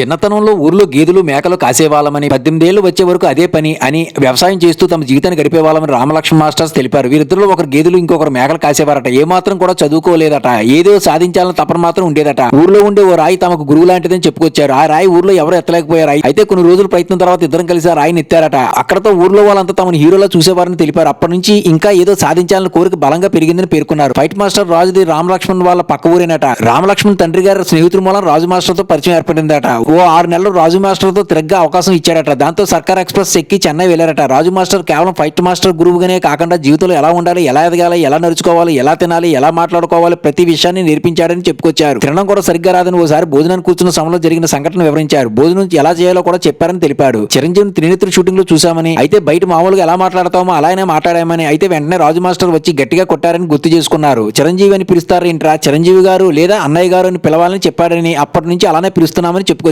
చిన్నతనంలో ఊర్లో గేదెలు మేకలు కాసేవాళ్ళమని పద్దెనిమిదేళ్ళు వచ్చే వరకు అదే పని అని వ్యవసాయం చేస్తూ తమ జీవితాన్ని గడిపేవాళ్ళమని రామలక్ష్మణ మాస్టర్స్ తెలిపారు. వీరిద్దరిలో ఒకరు గేదెలు ఇంకొకరు మేకలు కాసేవారట. ఏ మాత్రం కూడా చదువుకోలేదట. ఏదో సాధించాలని తపన మాత్రం ఉండేదట. ఊర్లో ఉండే ఓ రాయి తమకు గురువు లాంటిదని చెప్పుకొచ్చారు. ఆ రాయి ఊర్లో ఎవరు ఎత్తలేకపోయారు? అయితే కొన్ని రోజుల ప్రయత్నం తర్వాత ఇద్దరం కలిసి ఆ రాయిని ఎత్తారట. అక్కడతో ఊర్లో వాళ్ళంతా తమను హీరోలా చూసేవారని తెలిపారు. అప్పటి నుంచి ఇంకా ఏదో సాధించాలని కోరిక బలంగా పెరిగిందని పేర్కొన్నారు. ఫైట్ మాస్టర్ రాజుది రామలక్ష్మణ్ వాళ్ళ పక్క ఊరేనట. రామలక్ష్మణ్ తండ్రి గారి స్నేహితుల మూలం రాజు మాస్టర్తో పరిచయం ఏర్పడిందట. ఓ ఆరు నెలలు రాజు మాస్టర్తో తిరగ్గా అవకాశం ఇచ్చాడట. దాంతో సర్కార్ ఎక్స్ప్రెస్ ఎక్కి చెన్నై వెళ్ళారట రాజు మాస్టర్ కేవలం ఫైట్ మాస్టర్ గురువుగానే కాకుండా జీవితంలో ఎలా ఉండాలి ఎలా ఎదగాలి ఎలా నడుచుకోవాలి ఎలా తినాలి ఎలా మాట్లాడుకోవాలి ప్రతి విషయాన్ని నేర్పించాడని చెప్పుకొచ్చారు. తినడం కూడా సరిగ్గా రాదని ఓసారి భోజనాన్ని కూర్చున్న సమయంలో జరిగిన సంఘటన వివరించారు. భోజనం ఎలా చేయాలో కూడా చెప్పారని తెలిపాడు. చిరంజీవిని త్రినేత్ర షూటింగ్లో చూశామని అయితే బయట మామూలుగా ఎలా మాట్లాడతామో అలానే మాట్లాడామని అయితే వెంటనే రాజు మాస్టర్ వచ్చి గట్టిగా కొట్టారని గుర్తు చేసుకున్నారు. చిరంజీవి అని పిలుస్తారేంట్రా? చిరంజీవి గారు లేదా అన్నయ్య గారు అని పిలవాలని చెప్పాడని అప్పటి నుంచి అలానే పిలుస్తున్నామని చెప్పుకొచ్చారు.